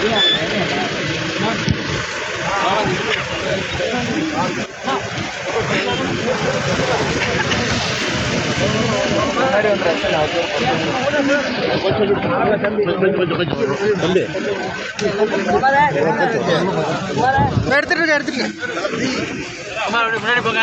Yeah. எடுத்துட்டு எடுத்துட்டு முன்னாடி போங்க.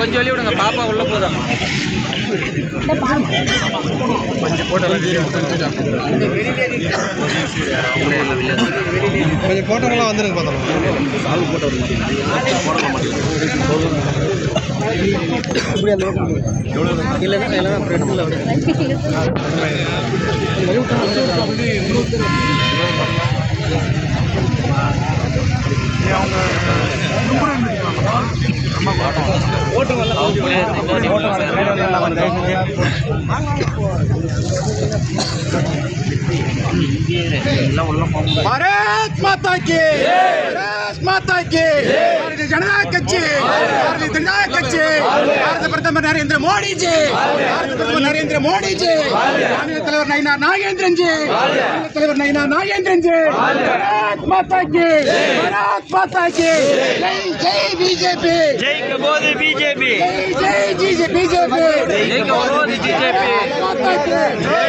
கொஞ்சம் வெளிய விடுங்க. பாப்பா உள்ள போதும். கொஞ்சம் போட்டோங்களாம் வந்துருங்க பார்த்தோம் பாரத் மாதா கி பாரத் மாதா கி பாரதிய ஜனதா கட்சி பாரதிய ஜனதா கட்சி பாரத பிரதமர் நரேந்திர மோடி ஜி பாரத பிரதமர் நரேந்திர மோடி ஜி மாநில தலைவர் நயினா நாகேந்திரன் ஜி மாநில தலைவர் நயினா நாகேந்திரன் ஜி பாரத் மாதா கி பாரத் மாதா கி ஜெய் ஜெய் பிஜேபி ஜெயிக்க போது BJP Jai Jai G BJP ஜெயிக்க போது பிஜேபி மாதா கி ஜெய். பாரத் மாதா கி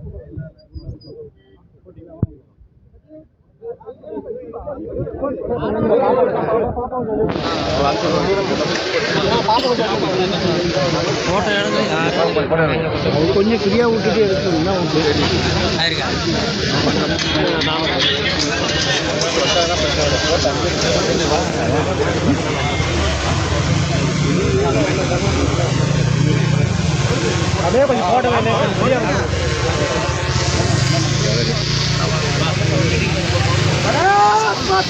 கொஞ்சம் ஃப்ரீயாக விட்டுட்டு எடுத்தோம்னா அப்படியே கொஞ்சம் போட்டோ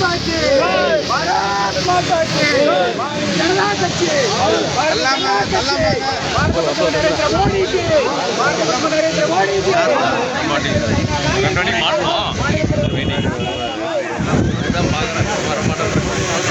మాతాకి భారత్ మాతాకి జననాథకి భారత నరేంద్ర మోడీకి భారత నరేంద్ర మోడీకి మాట్లాడు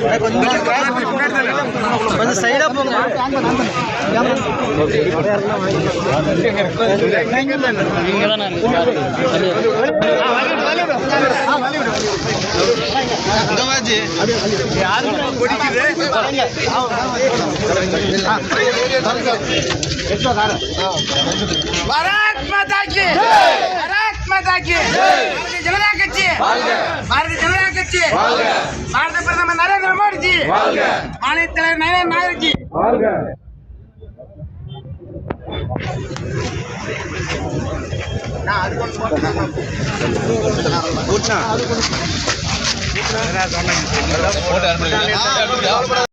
கொஞ்சம் சைடாக போங்க. பாரதிய ஜனதா கட்சி! பாரதிய ஜனதா கட்சி! பாரத பிரதமர் நாயர்ஜி மாநில தலைவர் நயனார் நாயர்ஜி போட்டு.